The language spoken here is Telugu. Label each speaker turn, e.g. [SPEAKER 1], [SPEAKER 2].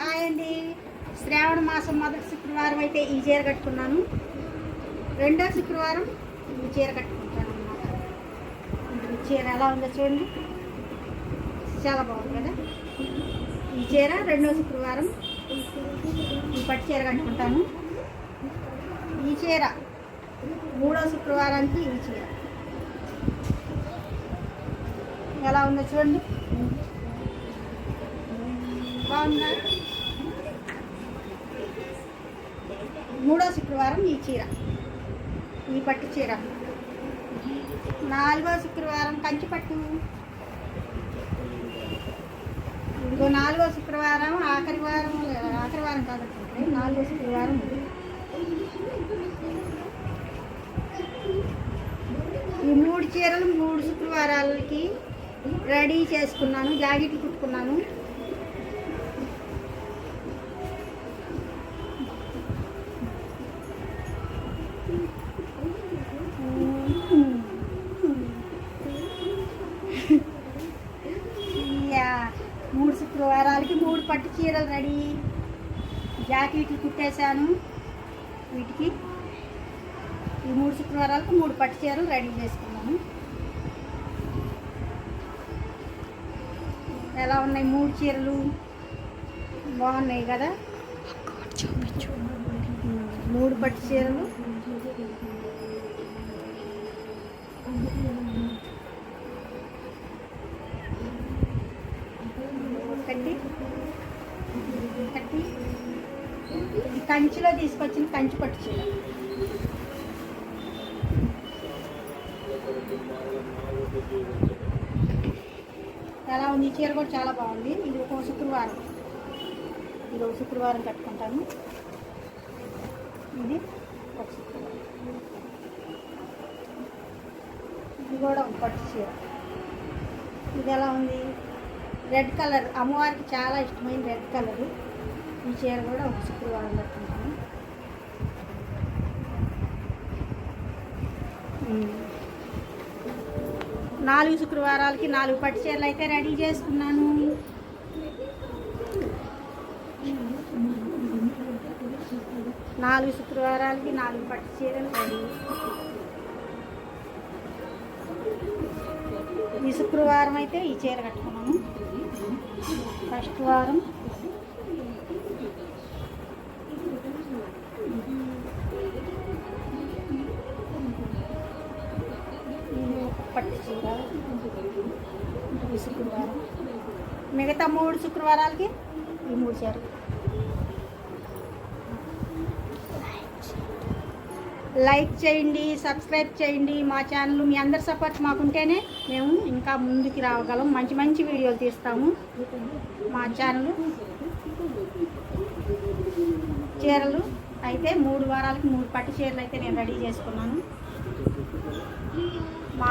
[SPEAKER 1] హాయ్ అండి. శ్రావణ మాసం మొదటి శుక్రవారం అయితే ఈ చీర కట్టుకున్నాను. రెండో శుక్రవారం ఈ చీర కట్టుకుంటాను అన్నమాట. ఈ చీర ఎలా ఉందో చూడండి. చాలా బాగుంది కదా. ఈ చీర రెండో శుక్రవారం ఈ పట్టు చీర కట్టుకుంటాను. ఈ చీర మూడో శుక్రవారానికి ఈ చీర. ఎలా ఉందో చూడండి. బాగుందా? మూడో శుక్రవారం ఈ చీర. ఈ పట్టు చీర. నాలుగో శుక్రవారం కంచి పట్టు. ఇంకో నాలుగో శుక్రవారం ఆఖరి వారం ఆఖరి వారం కాబట్టి నాలుగో శుక్రవారం ఈ మూడు చీరలు మూడు శుక్రవారాలకి రెడీ చేసుకున్నాను జాకెట్లు కుట్టుకున్నాను. శుక్రవారాలకి మూడు పట్టు చీరలు రెడీ. జాకెట్లు కుట్టేశాను వీటికి. ఈ మూడు శుక్రవారాలకు మూడు పట్టు చీరలు రెడీ చేసుకున్నాను. ఎలా ఉన్నాయి మూడు చీరలు? బాగున్నాయి కదా? మూడు పట్టు చీరలు. కట్టి కట్టి కంచిలో తీసుకొచ్చిన కంచి పట్టు చీర. ఎలా ఉంది? ఈ చీర కూడా చాలా బాగుంది. ఇది ఒక శుక్రవారం. ఇది ఒక శుక్రవారం కట్టుకుంటాను. ఇది ఒక శుక్రవారం. ఇది కూడా ఒక పట్టు చీర. ఇది ఎలా ఉంది? రెడ్ కలర్ అమ్మవారికి చాలా ఇష్టమైన రెడ్ కలర్ ఈ చీర కూడా ఒక శుక్రవారం కట్టుకుంటాను నాలుగు శుక్రవారాలకి నాలుగు పట్టు చీరలు అయితే రెడీ చేసుకున్నాను. నాలుగు శుక్రవారాలకి నాలుగు పట్టు చీరలు రెడీ ఈ శుక్రవారం అయితే ఈ చీర కట్టుకున్నాను ఫస్ట్ వారం. పట్టు చీర. ఈ శుక్రవారం. మిగతా మూడు శుక్రవారాలకి ఈ మూడు చీరలు. లైక్ చేయండి సబ్స్క్రైబ్ చేయండి. మా ఛానల్ మీ అందరి సపోర్ట్ మాకుంటేనే మేము ఇంకా ముందుకు రావగలం మంచి మంచి వీడియోలు తీస్తాము. మా ఛానల్ చీరలు అయితే మూడు వారాలకి మూడు పట్టు చీరలు అయితే నేను రెడీ చేసుకున్నాను. మా